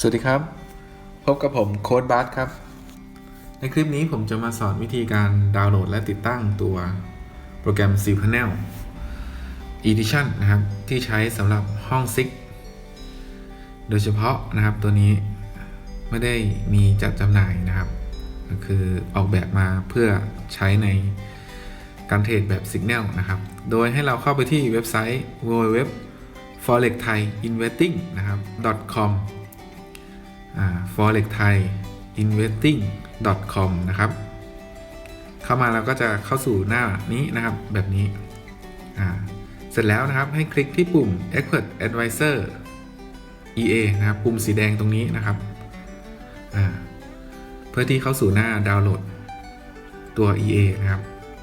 สวัสดีครับ พบกับผมโค้ดบัสครับ ในคลิปนี้ผมจะมาสอนวิธีการดาวน์โหลดและติดตั้งตัวโปรแกรม c p a n e l Edition นะครับ ที่ใช้สำหรับห้องซิกโดยเฉพาะนะครับตัวนี้ไม่ได้มีจัดจำหน่ายนะครับ ก็คือออกแบบมาเพื่อใช้ในการเทรดแบบ Signal นะครับ โดยให้เราเข้าไปที่เว็บไซต์ www forex thai investing นะครับ com forex thai investing com นะครับ เข้ามาเราก็จะเข้าสู่หน้านี้นะครับแบบนี้ เสร็จแล้วนะครับให้คลิกที่ปุ่ม expert advisor EA นะครับปุ่มสีแดงตรงนี้นะครับเพื่อที่เข้าสู่หน้าดาวน์โหลดตัว EA นะครับ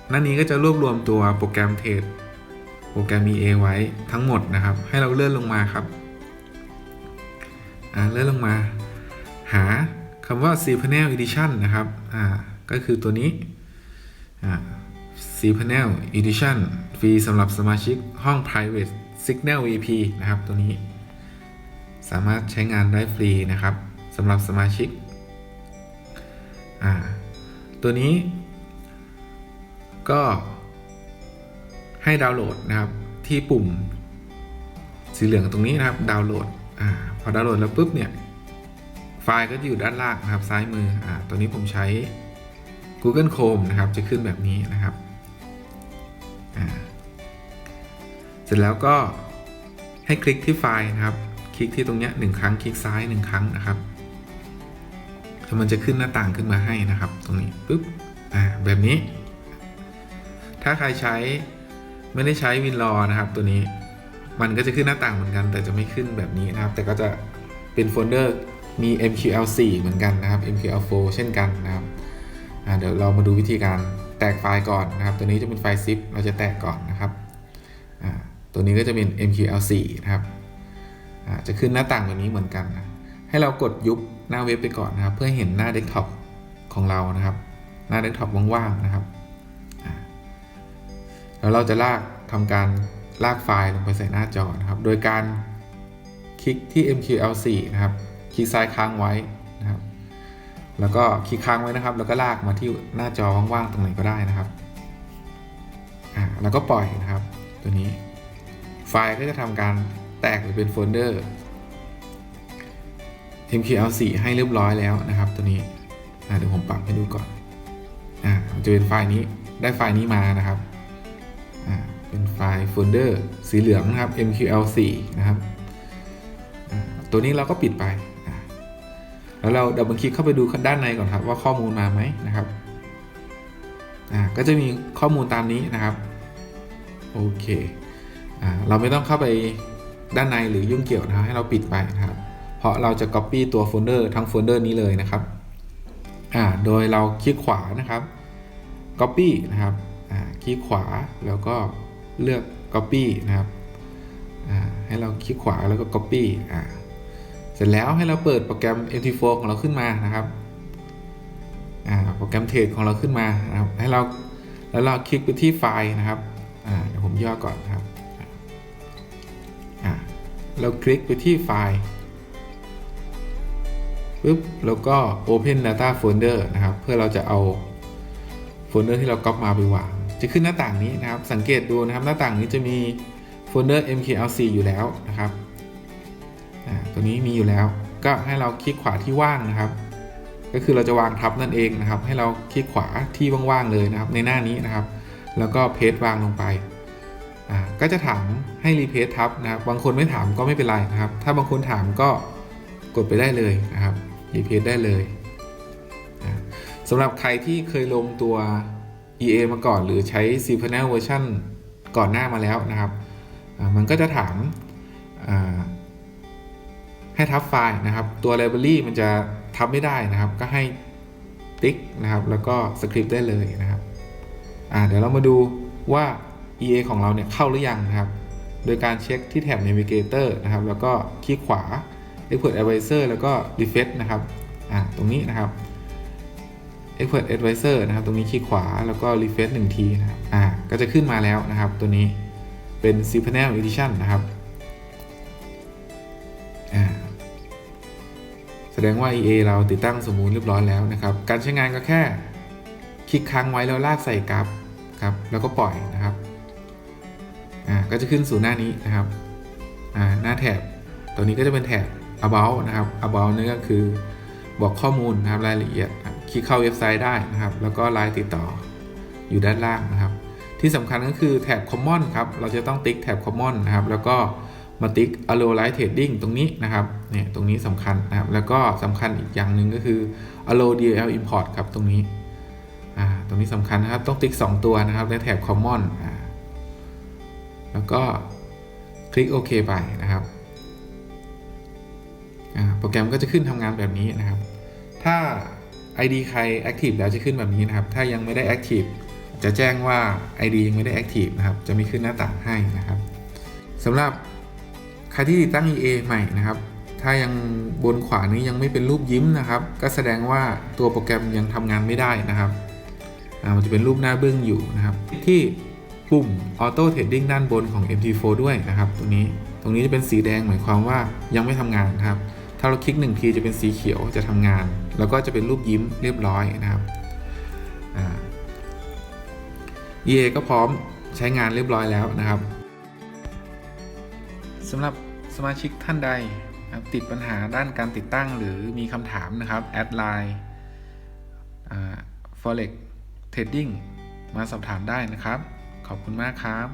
หน้านี้ก็จะรวบรวมตัวโปรแกรมเทรดโปรแกรม EA ไว้ทั้งหมดนะครับ ให้เราเลื่อนลงมาครับ เลื่อนลงมา หาคำว่า c p a n e l Edition นะครับ อ่า ก็คือตัวนี้ อ่า c p a n e l Edition ฟรีสำหรับสมาชิกห้อง Private Signal VP นะครับ ตัวนี้ สามารถใช้งานได้ฟรีนะครับสำหรับสมาชิก อ่า ตัวนี้ ก็ให้ดาวน์โหลดนะครับที่ปุ่มสีเหลืองตรงนี้นะครับ ดาวน์โหลด อ่า พอดาวน์โหลดแล้วปุ๊บเนี่ย ไฟล์ก็จะอยู่ด้านล่างนะครับซ้ายมืออ่าตัวนี้ผมใช้ Google Chrome นะครับ จะขึ้นแบบนี้นะครับอ่าเสร็จแล้วก็ให้คลิกที่ไฟล์นะครับ คลิกที่ตรงนี้หนึ่งครั้ง คลิกซ้ายหนึ่งครั้งนะครับแล้วมันจะขึ้นหน้าต่างขึ้นมาให้นะครับ ตรงนี้ปุ๊บอ่าแบบนี้ ถ้าใครใช้ไม่ได้ใช้วินรอนะครับ ตัวนี้มันก็จะขึ้นหน้าต่างเหมือนกัน แต่จะไม่ขึ้นแบบนี้นะครับ แต่ก็จะเป็นโฟลเดอร์ มี MQL4 เหมือนกันนะครับ MQL4 เช่นกันนะครับเดี๋ยวเรามาดูวิธีการแตกไฟล์ก่อนนะครับ ตัวนี้จะเป็นไฟล์ zip เราจะแตกก่อนนะครับ ตัวนี้ก็จะเป็น MQL4 นะครับจะขึ้นหน้าต่างแบบนี้เหมือนกันนะให้เรากดยุบหน้าเว็บไปก่อนนะครับ เพื่อเห็นหน้าเดสก์ท็อปของเรานะครับ หน้าเดสก์ท็อปว่างๆนะครับแล้วเราจะลากทำการลากไฟล์ลงไปใส่หน้าจอนะครับ โดยการคลิกที่ MQL4 นะครับ คลิกซ้ายค้างไว้นะครับ แล้วก็คลิกค้างไว้นะครับ แล้วก็ลากมาที่หน้าจอว่างๆตรงไหนก็ได้นะครับอ่าแล้วก็ปล่อยนะครับ ตัวนี้ ไฟล์ก็จะทำการแตกไปเป็นโฟลเดอร์ MQL4 ให้เรียบร้อยแล้วนะครับ ตัวนี้เดี๋ยวผมปรับให้ดูก่อนอ่าจะเป็นไฟล์นี้ได้ไฟล์นี้มานะครับอ่าเป็นไฟล์โฟลเดอร์สีเหลืองนะครับ MQL4 นะครับ ตัวนี้เราก็ปิดไป แล้วเราดับเบิลคลิกเข้าไปดูด้านในก่อนครับว่าข้อมูลมาไหมนะครับอ่าก็จะมีข้อมูลตามนี้นะครับโอเคอ่าเราไม่ต้องเข้าไปด้านในหรือยุ่งเกี่ยวนะครับให้เราปิดไปนะครับ เพราะเราจะ Copy ตัวโฟลเดอร์ทั้งโฟลเดอร์นี้เลยนะครับอ่าโดยเราคลิกขวานะครับ Copy นะครับอ่าคลิกขวาแล้วก็เลือก Copy นะครับอ่าให้เราคลิกขวาแล้วก็ Copy อ่า ร็จแล้วให้เราเปิดโปรแกรม MT4 ของเราขึ้นมานะครับโปรแกรมเทรดของเราขึ้นมานะครับให้เราแล้วเราคลิกไปที่ไฟล์นะครับเดี๋ยวผมย่อก่อนครับเราคลิกไปที่ไฟล์ปึ๊บแล้วก็ Open Data Folder นะครับ เพื่อเราจะเอาโฟลเดอร์ที่เราก๊อปมาไปวาง จะขึ้นหน้าต่างนี้นะครับ สังเกตดูนะครับ หน้าต่างนี้จะมีโฟลเดอร์ MKLC อยู่แล้วนะครับ ตัวนี้มีอยู่แล้ว ก็ให้เราคลิกขวาที่ว่างนะครับ ก็คือเราจะวางทับนั่นเองนะครับ ให้เราคลิกขวาที่ว่างๆเลยนะครับ ในหน้านี้นะครับ แล้วก็เพจวางลงไปก็จะถามให้รีเพจทับนะครับ บางคนไม่ถามก็ไม่เป็นไรนะครับ ถ้าบางคนถามก็กดไปได้เลยนะครับรีเพจได้เลยสำหรับใครที่เคยลงตัว EA มาก่อน หรือใช้ c p a n e l เวอร์ชันก่อนหน้ามาแล้วนะครับ มันก็จะถาม ให้ทับไฟล์นะครับ ตัว library มันจะทับไม่ได้นะครับ ก็ให้ติ๊กนะครับ แล้วก็สคริปต์ได้เลยนะครับอ่าเดี๋ยวเรามาดูว่า EA ของเราเนี่ยเข้าหรือยังนะครับ โดยการเช็คที่แถบ Navigator นะครับ แล้วก็คลิกขวา Expert Advisor แล้วก็ Refresh นะครับอ่าตรงนี้นะครับ Expert Advisor นะครับ ตรงนี้คลิกขวาแล้วก็ Refresh หนึ่งทีนะครับอ่าก็จะขึ้นมาแล้วนะครับ ตัวนี้เป็น c p a n e l Edition นะครับ แสดงว่า EA เราติดตั้งสมบูรณ์เรียบร้อยแล้วนะครับ การใช้งานก็แค่คลิกค้างไว้แล้วลากใส่กราฟครับ แล้วก็ปล่อยนะครับอ่าก็จะขึ้นสู่หน้านี้นะครับอ่าหน้าแถบตัวนี้ก็จะเป็นแถบ about นะครับ about นี่ก็คือบอกข้อมูลนะครับรายละเอียด คลิกเข้าเว็บไซต์ได้นะครับ แล้วก็ไลน์ติดต่ออยู่ด้านล่างนะครับ ที่สำคัญก็คือแถบ common ครับ เราจะต้องติ๊กแถบ common นะครับ แล้วก็ มาติ๊ก allow live trading ตรงนี้นะครับเนี่ยตรงนี้สำคัญนะครับ แล้วก็สำคัญอีกอย่างหนึ่งก็คือ allow DL import ครับตรงนี้อ่าตรงนี้สำคัญนะครับ ต้องติ๊ก 2 ตัวนะครับในแถบ common อ่าแล้วก็คลิกโอเคไปนะครับอ่าโปรแกรมก็จะขึ้นทำงานแบบนี้นะครับ ถ้า ID ใคร Active แล้วจะขึ้นแบบนี้นะครับ ถ้ายังไม่ได้ Active จะแจ้งว่า ID ยังไม่ได้ Active นะครับ จะมีขึ้นหน้าต่างให้นะครับสำหรับ ใครที่ติดตั้ง EA ใหม่นะครับ ถ้ายังบนขวานี้ยังไม่เป็นรูปยิ้มนะครับ ก็แสดงว่าตัวโปรแกรมยังทำงานไม่ได้นะครับมันจะเป็นรูปหน้าเบื้องอยู่นะครับ ที่ปุ่ม Auto Trading ด้านบนของ MT4 ด้วยนะครับตรงนี้ตรงนี้จะเป็นสีแดงหมายความว่ายังไม่ทำงานนครับ ถ้าเราคลิก1ทีจะเป็นสีเขียวจะทำงาน แล้วก็จะเป็นรูปยิ้มเรียบร้อยนะครับ EA ก็พร้อมใช้งานเรียบร้อยแล้วนะครับ สำหรับสมาชิกท่านใดติดปัญหาด้านการติดตั้งหรือมีคำถามนะครับ แอดไลน์ forex trading มาสอบถามได้นะครับ ขอบคุณมากครับ